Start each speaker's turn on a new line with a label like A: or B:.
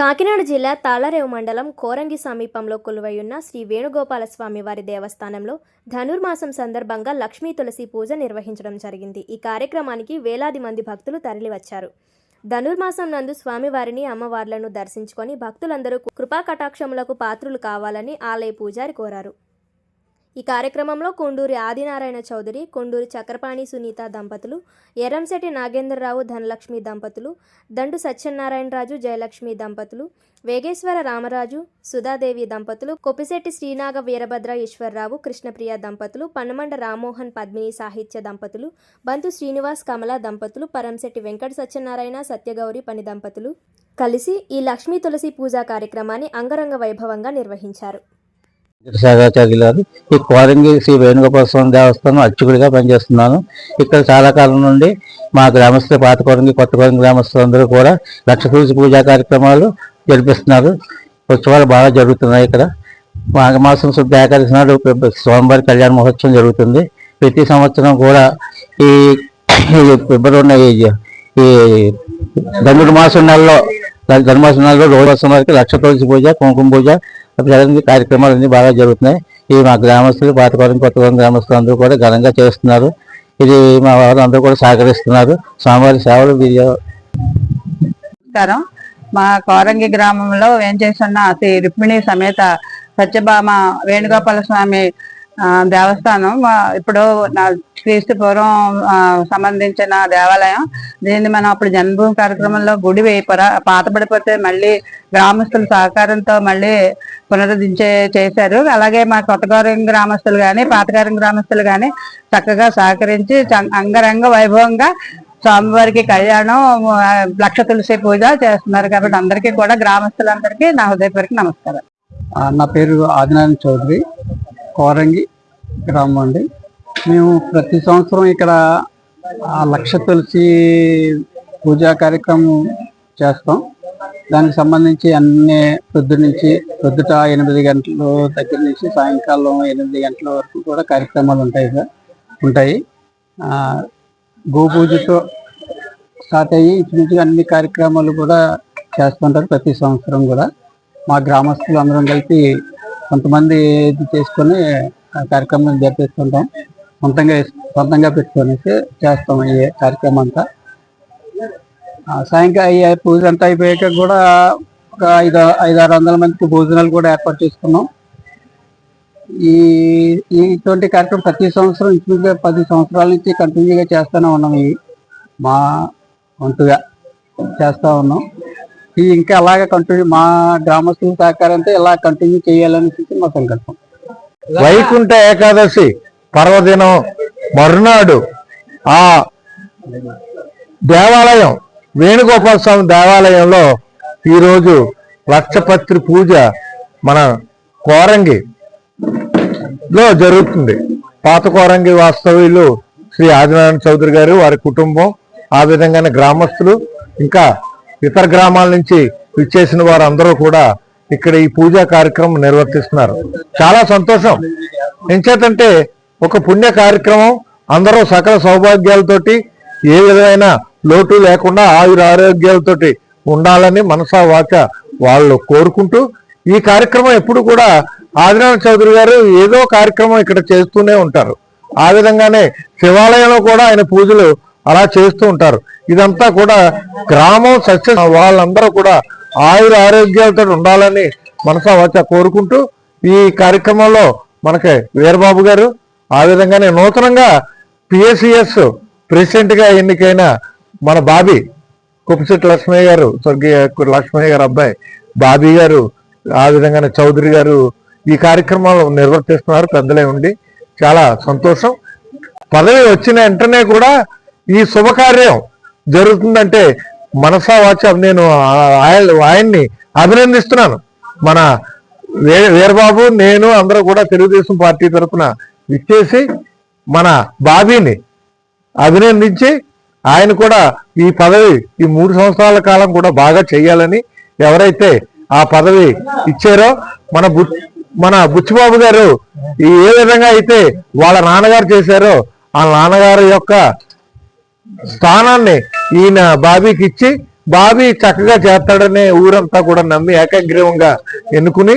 A: కాకినాడ జిల్లా తాళరేవు మండలం కోరంగి సమీపంలో కొలువైయున్న శ్రీ వేణుగోపాల స్వామి వారి దేవస్థానంలో ధనుర్మాసం సందర్భంగా లక్ష్మీ తులసి పూజ నిర్వహించడం జరిగింది. ఈ కార్యక్రమానికి వేలాది మంది భక్తులు తరలివచ్చారు. ధనుర్మాసం నందు స్వామివారిని అమ్మవార్లను దర్శించుకొని భక్తులందరూ కృపా కటాక్షములకు పాత్రులు కావాలని ఆలయ పూజారి కోరారు. ఈ కార్యక్రమంలో కొండూరి ఆదినారాయణ చౌదరి కొండూరి చక్రపాణి సునీత దంపతులు ఎర్రంశెట్టి నాగేంద్రరావు ధనలక్ష్మి దంపతులు దండు సత్యనారాయణరాజు జయలక్ష్మి దంపతులు వేగేశ్వర రామరాజు సుధాదేవి దంపతులు కొప్పిశెట్టి శ్రీనాగ వీరభద్ర ఈశ్వరరావు కృష్ణప్రియ దంపతులు పన్నమండ రామ్మోహన్ పద్మిని సాహిత్య దంపతులు బంతు శ్రీనివాస్ కమల దంపతులు పరంశెట్టి వెంకట సత్యనారాయణ సత్యగౌరి పని దంపతులు. కలిసి ఈ లక్ష్మీ తులసి పూజా కార్యక్రమాన్ని అంగరంగ వైభవంగా నిర్వహించారు.
B: సాగాచార్య గారు ఈ కోరంగి శ్రీ వేణుగోపాల స్వామి దేవస్థానం అర్చకుడిగా పనిచేస్తున్నాను. ఇక్కడ చాలా కాలం నుండి మా గ్రామస్తులు పాత కోరంగి కొత్త కోరంగి గ్రామస్తులందరూ కూడా లక్ష పూజ పూజా కార్యక్రమాలు జరిపిస్తున్నారు. ఉత్సవాలు బాగా జరుగుతున్నాయి ఇక్కడ. మాఘమాసం శుద్ధ ఏకాదశి నాడు స్వామివారి కళ్యాణ మహోత్సవం జరుగుతుంది. ప్రతి సంవత్సరం కూడా ఈ ఈ ఫిబ్రవరి ఈ- ధనుడు మాసం నెలలో ధనుమాసం నెలలో రోజు వారికి లక్ష తులసి పూజ కుంకుమ పూజ జరిగిన కార్యక్రమాలు అన్నీ బాగా జరుగుతున్నాయి. ఇవి మా గ్రామస్తులు పాతకోరం కొత్తకోరం గ్రామస్తులు అందరూ కూడా ఘనంగా చేస్తున్నారు. ఇది మా వారు అందరూ కూడా సహకరిస్తున్నారు. స్వామివారి సేవలు
C: నమస్కారం. మా కోరంగి గ్రామంలో ఏం వేంచేస్తున్న శ్రీ రుక్మిణి సమేత సత్యభామ వేణుగోపాల స్వామి దేవస్థానం ఇప్పుడు నా క్రీస్తు పూర్వం సంబంధించిన దేవాలయం దీన్ని మనం అప్పుడు జన్మభూమి కార్యక్రమంలో గుడి వేయపర పాతబడిపోతే మళ్ళీ గ్రామస్తుల సహకారంతో మళ్ళీ పునరుద్ధరించే చేశారు. అలాగే మా కొత్తగౌరం గ్రామస్తులు కానీ పాతగారం గ్రామస్తులు కానీ చక్కగా సహకరించి అంగరంగ వైభవంగా స్వామివారికి కళ్యాణం లక్ష తులసి పూజ చేస్తున్నారు కాబట్టి అందరికీ కూడా గ్రామస్తులందరికీ నా హృదయపూర్వక నమస్కారం.
D: నా పేరు ఆదినారాయణ చౌదరి. కోరంగి గ్రామం అండి. మేము ప్రతి సంవత్సరం ఇక్కడ లక్ష తులసి పూజా కార్యక్రమం చేస్తాం. దానికి సంబంధించి అన్ని పొద్దు నుంచి పొద్దుట ఎనిమిది గంటల దగ్గర నుంచి సాయంకాలం ఎనిమిది గంటల వరకు కూడా కార్యక్రమాలు ఉంటాయి సార్ ఉంటాయి. గోపూజతో స్టార్ట్ అయ్యి ఇంచుమించుగా అన్ని కార్యక్రమాలు కూడా చేస్తుంటారు ప్రతి సంవత్సరం కూడా. మా గ్రామస్తులు అందరం కలిపి కొంతమంది ఇది చేసుకొని ఆ కార్యక్రమం జరిపిస్తుంటాం. సొంతంగా సొంతంగా పెట్టుకొని చేస్తాం ఈ కార్యక్రమం అంతా. సాయంకాలం ఈ పూజ అంతా అయిపోయాక కూడా ఒక ఐదు ఐదు ఆరు వందల మందికి భోజనాలు కూడా ఏర్పాటు చేసుకున్నాం. ఈ ఈ ఇటువంటి కార్యక్రమం ప్రతి సంవత్సరం ఇంచుమించుగా పది సంవత్సరాల నుంచి కంటిన్యూగా చేస్తూనే ఉన్నాం. ఇవి మా వంతుగా చేస్తూ ఉన్నాం. ఇది ఇంకా అలాగే కంటిన్యూ మా గ్రామస్తుల సహకారంతో ఇలా కంటిన్యూ చేయాలని మా సంకల్పం.
E: వైకుంఠ ఏకాదశి పర్వదినం మరునాడు ఆ దేవాలయం వేణుగోపాల స్వామి దేవాలయంలో ఈరోజు లక్షపత్రి పూజ మన కోరంగి లో జరుగుతుంది. పాత కోరంగి వాస్తవ్యులు శ్రీ ఆదినారాయణ చౌదరి గారు వారి కుటుంబం ఆ విధంగానే గ్రామస్తులు ఇంకా ఇతర గ్రామాల నుంచి విచ్చేసిన వారందరూ కూడా ఇక్కడ ఈ పూజా కార్యక్రమం నిర్వర్తిస్తున్నారు. చాలా సంతోషం. ఎంచేతంటే ఒక పుణ్య కార్యక్రమం అందరూ సకల సౌభాగ్యాలతోటి ఏ విధమైన లోటు లేకుండా ఆయుర ఆరోగ్యాలతోటి ఉండాలని మనసా వాచ వాళ్ళు కోరుకుంటూ ఈ కార్యక్రమం ఎప్పుడు కూడా ఆదినారాయణ చౌదరి గారు ఏదో కార్యక్రమం ఇక్కడ చేస్తూనే ఉంటారు. ఆ విధంగానే శివాలయంలో కూడా ఆయన పూజలు అలా చేస్తూ ఉంటారు. ఇదంతా కూడా గ్రామం సక్సెస్ వాళ్ళందరూ కూడా ఆయుర ఆరోగ్యాలతో ఉండాలని మనసా వాచ కోరుకుంటూ ఈ కార్యక్రమంలో మనకి వీరబాబు గారు ఆ విధంగానే నూతనంగా పిఎస్సిఎస్ ప్రెసిడెంట్గా ఎన్నికైన మన బాబీ కుప్పశెట్టి లక్ష్మయ్య గారు స్వర్గీయ లక్ష్మయ్య గారు అబ్బాయి బాబీ గారు ఆ విధంగానే చౌదరి గారు ఈ కార్యక్రమాలు నిర్వర్తిస్తున్నారు. పెద్దలే ఉండి చాలా సంతోషం. పదవి వచ్చిన వెంటనే కూడా ఈ శుభకార్యం జరుగుతుందంటే మనసా వాచ నేను ఆయన ఆయన్ని అభినందిస్తున్నాను. మన వే- వీరబాబు నేను అందరూ కూడా తెలుగుదేశం పార్టీ తరఫున ఇచ్చేసి మన బాబీని అభినందించి ఆయన కూడా ఈ పదవి ఈ మూడు సంవత్సరాల కాలం కూడా బాగా చేయాలని ఎవరైతే ఆ పదవి ఇచ్చారో మన బు మన బుచ్చిబాబు గారు ఏ విధంగా అయితే వాళ్ళ నాన్నగారు చేశారో ఆ నాన్నగారు యొక్క స్థానాన్ని ఈయన బాబీకి ఇచ్చి బాబీ చక్కగా చేస్తాడనే ఊరంతా కూడా నమ్మి ఏకగ్రీవంగా ఎన్నుకుని